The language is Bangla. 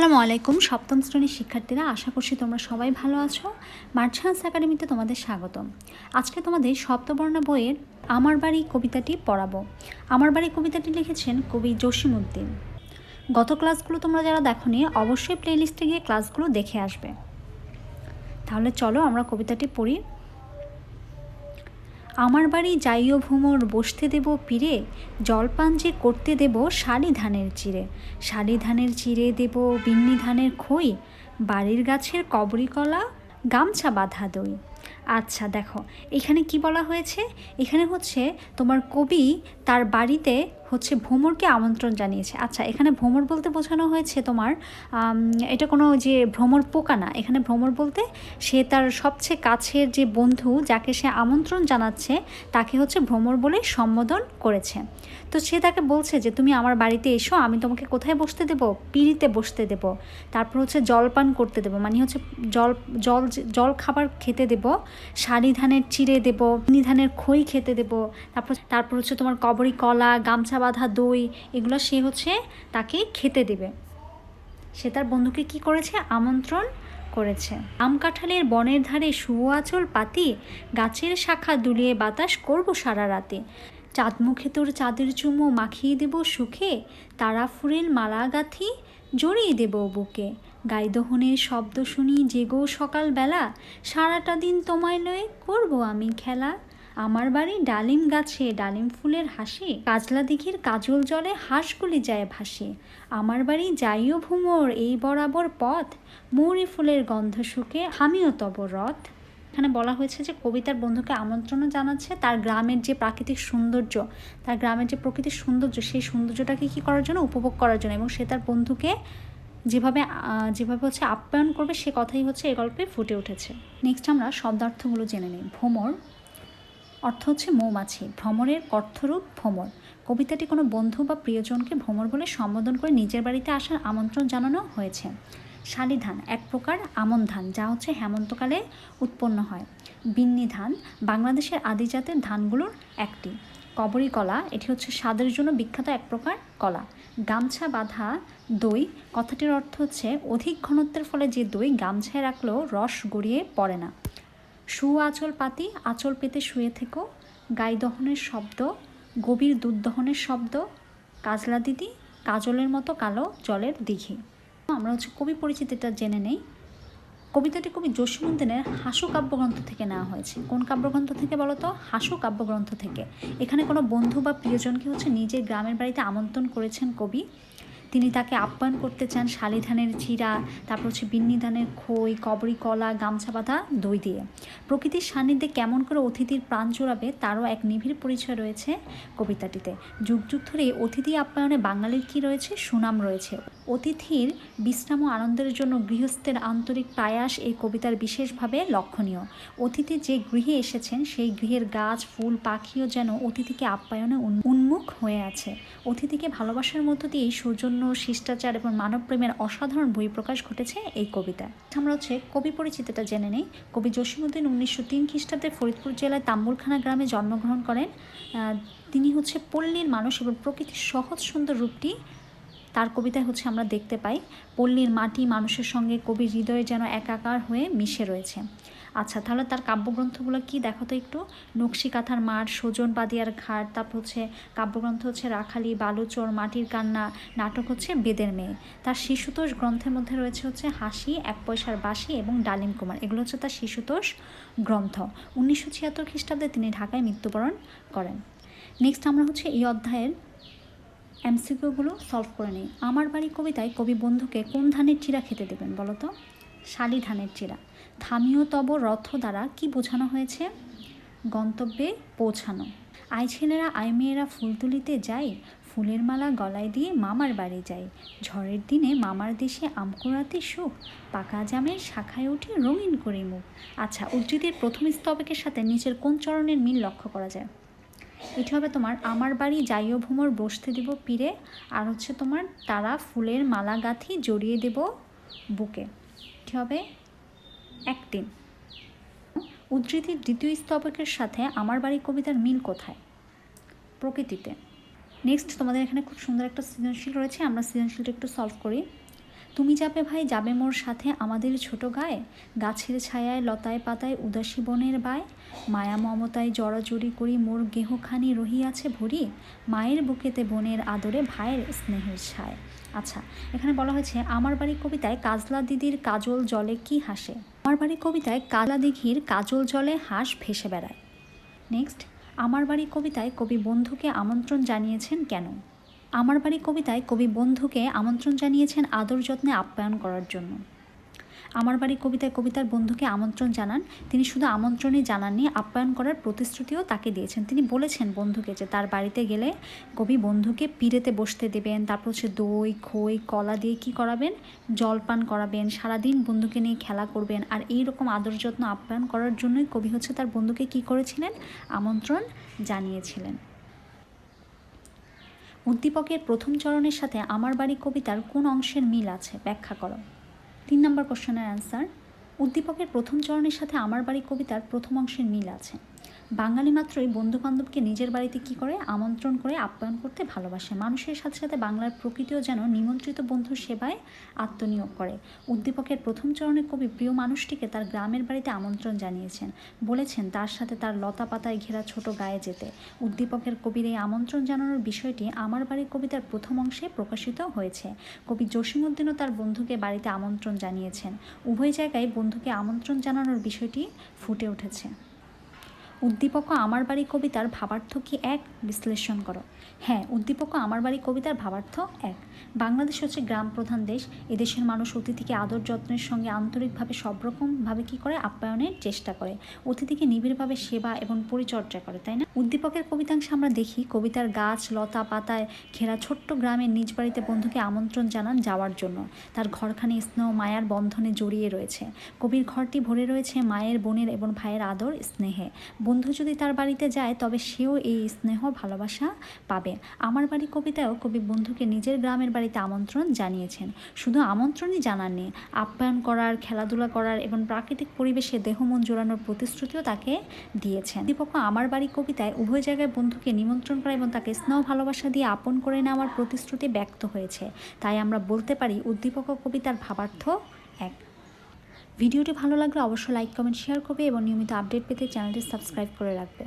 আসসালামু আলাইকুম। সপ্তম শ্রেণির শিক্ষার্থীরা, আশা করছি তোমরা সবাই ভালো আছো। মার্চান্স একাডেমিতে তোমাদের স্বাগতম। আজকে তোমাদের সপ্তবর্ণ বইয়ের আমার বাড়ি কবিতাটি পড়াবো। আমার বাড়ি কবিতাটি লিখেছেন কবি জসিমউদ্দিন গত ক্লাসগুলো তোমরা যারা দেখোনি, অবশ্যই প্লেলিস্টে গিয়ে ক্লাসগুলো দেখে আসবে। তাহলে চলো আমরা কবিতাটি পড়ি। আমার বাড়ি যাইও ভ্রমর বসতে দেব পীরে, জলপান যে করতে দেব শালি ধানের চিরে শালি ধানের চিরে দেব বিন্নি ধানের খই, বাড়ির গাছের কবরি কলা, গামছা বাঁধা দই। আচ্ছা দেখো, এখানে কি বলা হয়েছে? এখানে হচ্ছে তোমার কবি তার বাড়িতে হচ্ছে ভ্রমরকে আমন্ত্রণ জানিয়েছে। আচ্ছা এখানে ভ্রমর বলতে বোঝানো হয়েছে তোমার এটা কোনো যে ভ্রমর পোকা না, এখানে ভ্রমর বলতে সে তার সবচেয়ে কাছের যে বন্ধু যাকে সে আমন্ত্রণ জানাচ্ছে, তাকে হচ্ছে ভ্রমর বলে সম্বোধন করেছে। তো সে তাকে বলছে যে, তুমি আমার বাড়িতে এসো, আমি তোমাকে কোথায় বসতে দেবো? পিড়িতে বসতে দেব। তারপর হচ্ছে জলপান করতে দেবো মানে হচ্ছে জল জল জল খাবার খেতে দেব, শাড়ি ধানের চিড়ে দেবো ধানের খই খেতে দেবো, তারপর তারপর হচ্ছে তোমার কবরি কলা, গামছা বাঁধা দই, এগুলো সে হচ্ছে তাকে খেতে দেবে। সে তার বন্ধুকে কি করেছে? আমন্ত্রণ করেছে। আম কাঁঠালের বনের ধারে সুয়াচল পাতি, গাছের শাখা দুলিয়ে বাতাস করব সারা রাতে। চাঁদ মুখে তোর চাঁদের চুমো মাখিয়ে দেব সুখে তারা ফুলের মালা গাঁথি জড়িয়ে দেব বুকে। গাইদহনের শব্দ শুনি জেগো সকালবেলা, সারাটা দিন তোমায় লয়ে করব আমি খেলা। আমার বাড়ি ডালিম গাছে, ডালিম ফুলের হাসি, কাজলা দিঘির কাজল জলে হাঁসগুলি যায় ভাসে। আমার বাড়ি যাইও ভুমর এই বরাবর পথ, মৌরি ফুলের গন্ধ শুকে আমিও তব রথ। এখানে বলা হয়েছে যে কবিতার বন্ধুকে আমন্ত্রণও জানাচ্ছে, তার গ্রামের যে প্রাকৃতিক সৌন্দর্য, তার গ্রামের যে প্রকৃতির সৌন্দর্য, সেই সৌন্দর্যটাকে কী করার জন্য, উপভোগ করার জন্য, এবং সে তার বন্ধুকে যেভাবে যেভাবে হচ্ছে আপ্যায়ন করবে, সে কথাই হচ্ছে এই গল্পে ফুটে উঠেছে। নেক্সট আমরা শব্দার্থগুলো জেনে নিই। ভ্রমর অর্থ হচ্ছে মৌমাছি, ভ্রমণের অর্থরূপ ভ্রমর কবিতাটি কোনো বন্ধু বা প্রিয়জনকে ভ্রমর বলে সম্বোধন করে নিজের বাড়িতে আসার আমন্ত্রণ জানানো হয়েছে। শালি ধান এক প্রকার আমন ধান, যা হচ্ছে হেমন্তকালে উৎপন্ন হয়। বিন্নি ধান, বাংলাদেশের আদিজাতের ধানগুলোর একটি। কবরী কলা, এটি হচ্ছে স্বাদের জন্য বিখ্যাত এক প্রকার কলা। গামছা বাঁধা দই, কথাটির অর্থ হচ্ছে অধিক ঘনত্বের ফলে যে দই গামছায় রাখলেও রস গড়িয়ে পড়ে না। সু আঁচল পাতি, আঁচল পেতে শুয়ে থেকো। গাই দহনের শব্দ, গভীর দুধ দহনের শব্দ, কাজলা দিদি, কাজলের মতো কালো জলের দিঘি। আমরা হচ্ছে কবি পরিচিতিটা জেনে নেই। কবিতাটি কবি জসীমুদ্দিনের হাসু কাব্যগ্রন্থ থেকে নেওয়া হয়েছে। কোন কাব্যগ্রন্থ থেকে বলতো হাসু কাব্যগ্রন্থ থেকে। এখানে কোনো বন্ধু বা প্রিয়জনকে হচ্ছে নিজের গ্রামের বাড়িতে আমন্ত্রণ করেছেন কবি। তিনি তাকে আপ্যায়ন করতে চান শালিধানের চিরা, তারপর হচ্ছে বিন্নি ধানের খই, কবরি কলা, গামছা বাঁধা, দই দিয়ে। প্রকৃতির সান্নিধ্যে কেমন করে অতিথির প্রাণ জোড়াবে তারও এক নিবিড় পরিচয় রয়েছে কবিতাটিতে। যুগ যুগ ধরে অতিথি আপ্যায়নে বাঙালির কি রয়েছে? সুনাম রয়েছে। অতিথির বিশ্রাম ও আনন্দের জন্য গৃহস্থের আন্তরিক প্রয়াস এই কবিতার বিশেষভাবে লক্ষণীয়। অতিথি যে গৃহে এসেছেন, সেই গৃহের গাছ, ফুল, পাখিও যেন অতিথিকে আপ্যায়নে উন্মুখ হয়ে আছে। অতিথিকে ভালোবাসার মধ্য দিয়ে সৌজন্য, শিষ্টাচার এবং মানবপ্রেমের অসাধারণ বহিঃপ্রকাশ ঘটেছে এই কবিতায়। আমরা হচ্ছে কবি পরিচিতিটা জেনে নেই। কবি জসীমউদ্দিন উনিশশো তিন খ্রিস্টাব্দে ফরিদপুর জেলার তাম্বুলখানা গ্রামে জন্মগ্রহণ করেন। তিনি হচ্ছে পল্লীর মানুষ এবং প্রকৃতির সহজ সুন্দর রূপটি তার কবিতায় হচ্ছে আমরা দেখতে পাই, পল্লীর মাটি মানুষের সঙ্গে কবি হৃদয়ে যেন একাকার হয়ে মিশে রয়েছে। আচ্ছা তাহলে তার কাব্যগ্রন্থগুলো কি দেখো তো একটু? নকশি কাঁথার মাঠ, সজন বাদিয়ার ঘাট, তারপর হচ্ছে কাব্যগ্রন্থ হচ্ছে রাখালি, বালুচর, মাটির কান্না, নাটক হচ্ছে বেদের মেয়ে। তার শিশুতোষ গ্রন্থের মধ্যে রয়েছে হচ্ছে হাসি, এক পয়সার বাসি এবং ডালিম কুমার। এগুলো হচ্ছে তার শিশুতোষ গ্রন্থ। উনিশশো ছিয়াত্তর খ্রিস্টাব্দে তিনি ঢাকায় মৃত্যুবরণ করেন। নেক্সট আমরা হচ্ছে এই অধ্যায়ের এমসিকিউগুলো সলভ করে নিই। আমার বাড়ি কবিতায় কবি বন্ধুকে কোন ধানের চিরা খেতে দেবেন বলো তো? শালি ধানের চিরা থামিও তব রথ দ্বারা কি বোঝানো হয়েছে? গন্তব্যে পৌঁছানো। আই ছেলেরা আই মেয়েরা ফুল তুলিতে যাই, ফুলের মালা গলায় দিয়ে মামার বাড়ি যাই। ঝড়ের দিনে মামার দেশে আমকুড়াতে সুখ, পাকা জামের শাখায় উঠে রঙিন করি মুখ। আচ্ছা উদ্ধৃতির প্রথম স্তবকের সাথে নিচের কোন চরণের মিল লক্ষ্য করা যায়? এটা হবে তোমার আমার বাড়ি যাইও ভ্রমর বসতে দিব পীরে, আর হচ্ছে তোমার তারা ফুলের মালা গাঁথি জড়িয়ে দেব বুকে। এটি হবে একদিন। উদ্ধৃতির দ্বিতীয় স্তবকের সাথে আমার বাড়ি কবিতার মিল কোথায়? প্রকৃতিতে। নেক্সট তোমাদের এখানে খুব সুন্দর একটা সৃজনশীল রয়েছে, আমরা সৃজনশীলটা একটু সলভ করি। তুমি যাবে ভাই, যাবে মোর সাথে আমাদের ছোট গায়ে? গাছের ছায়ায়, লতায় পাতায় উদাসী বনের বায়? মায়া মমতায় জড়াজড়ি করি মোর গেহখানি রহিয়াছে ভরি? মায়ের বুকেতে বোনের আদরে ভাইয়ের স্নেহের ছায়। আচ্ছা এখানে বলা হয়েছে, আমার বাড়ি কবিতায় কাজলা দিদির কাজল জলে কি হাসে? আমার বাড়ি কবিতায় কালা দিঘির কাজল জলে হাঁস ভেসে বেড়ায়। নেক্সট আমার বাড়ি কবিতায় কবি বন্ধুকে আমন্ত্রণ জানিয়েছেন কেন? আমার বাড়ি কবিতায় কবি বন্ধুকে আমন্ত্রণ জানিয়েছেন আদর যত্নে আপ্যায়ন করার জন্য। আমার বাড়ি কবিতায় কবিতার বন্ধুকে আমন্ত্রণ জানান, তিনি শুধু আমন্ত্রণই জানাননি, আপ্যায়ন করার প্রতিশ্রুতিও তাকে দিয়েছেন। তিনি বলেছেন বন্ধুকে যে তার বাড়িতে গেলে কবি বন্ধুকে পিড়েতে বসতে দেবেন, তারপর হচ্ছে দই, খই, কলা দিয়ে কি করাবেন? জলপান করাবেন, সারাদিন বন্ধুকে নিয়ে খেলা করবেন আর এই রকম আদর যত্ন আপ্যায়ন করার জন্যই কবি হচ্ছে তার বন্ধুকে কি করেছিলেন? আমন্ত্রণ জানিয়েছিলেন। উদ্দীপকের প্রথম চরণের সাথে আমার বাড়ি কবিতার কোন অংশের মিল আছে? ব্যাখ্যা করো। তিন নম্বর কোশ্চেনের অ্যান্সার উদ্দীপকের প্রথম চরণের সাথে আমার বাড়ি কবিতার প্রথম অংশের মিল আছে। বাঙালি মাত্রই বন্ধু বান্ধবকে নিজের বাড়িতে কি করে? আমন্ত্রণ করে আপ্যায়ন করতে ভালোবাসে। মানুষের সাথে সাথে বাংলার প্রকৃতিও যেন নিমন্ত্রিত বন্ধুর সেবায় আত্মনিয়োগ করে। উদ্দীপকের প্রথম চরণে কবি প্রিয় মানুষটিকে তার গ্রামের বাড়িতে আমন্ত্রণ জানিয়েছেন। বলেছেন, তার সাথে তার লতা পাতায় ঘেরা ছোট গায়ে যেতে। উদ্দীপকের কবির এই আমন্ত্রণ জানানোর বিষয়টি আমার বাড়ির কবিতার প্রথম অংশে প্রকাশিত হয়েছে। কবি জসীমউদ্দিনও তার বন্ধুকে বাড়িতে আমন্ত্রণ জানিয়েছেন। উভয় জায়গায় বন্ধুকে আমন্ত্রণ জানানোর বিষয়টি ফুটে উঠেছে। উদ্দীপক আমার বাড়ি কবিতার ভাবার্থ কি এক? বিশ্লেষণ করো। হ্যাঁ উদ্দীপক আমার বাড়ি কবিতার ভাবার্থ এক। বাংলাদেশ হচ্ছে গ্রাম প্রধান দেশ। এদেশের মানুষ অতিথিকে আদর যত্নের সঙ্গে আন্তরিকভাবে সব রকমভাবে কী করে? আপ্যায়নের চেষ্টা করে। অতিথিকে নিবিড়ভাবে সেবা এবং পরিচর্যা করে, তাই না? উদ্দীপকের কবিতাংশে আমরা দেখি। কবিতার গাছ, লতা পাতায় ঘেরা ছোট্ট গ্রামের নিজ বাড়িতে বন্ধুকে আমন্ত্রণ জানান যাওয়ার জন্য। তার ঘরখানি স্নেহ মায়ার বন্ধনে জড়িয়ে রয়েছে। কবির ঘরটি ভরে রয়েছে মায়ের, বোনের এবং ভাইয়ের আদর, স্নেহে। বন্ধু যদি তার বাড়িতে যায়, তবে সেও এই স্নেহ ভালোবাসা পাবে। আমার বাড়ি কবিতায়ও কবি বন্ধুকে নিজের গ্রামের বাড়িতে আমন্ত্রণ জানিয়েছেন। শুধু আমন্ত্রণই জানাননি আপ্যায়ন করার, খেলাধুলা করার এবং প্রাকৃতিক পরিবেশে দেহ মন জোড়ানোর প্রতিশ্রুতিও তাকে দিয়েছেন। দীপক, আমার বাড়ি কবিতায় উভয় জায়গায় বন্ধুকে নিমন্ত্রণ করা এবং তাকে স্নেহ ভালোবাসা দিয়ে আপন করে নেওয়ার প্রতিশ্রুতি ব্যক্ত হয়েছে। তাই আমরা বলতে পারি, উদ্দীপক কবিতার ভাবার্থ এক। ভিডিওটি ভালো লাগলে অবশ্যই লাইক, কমেন্ট, শেয়ার করবে এবং নিয়মিত আপডেট পেতে চ্যানেলটি সাবস্ক্রাইব করে রাখবে।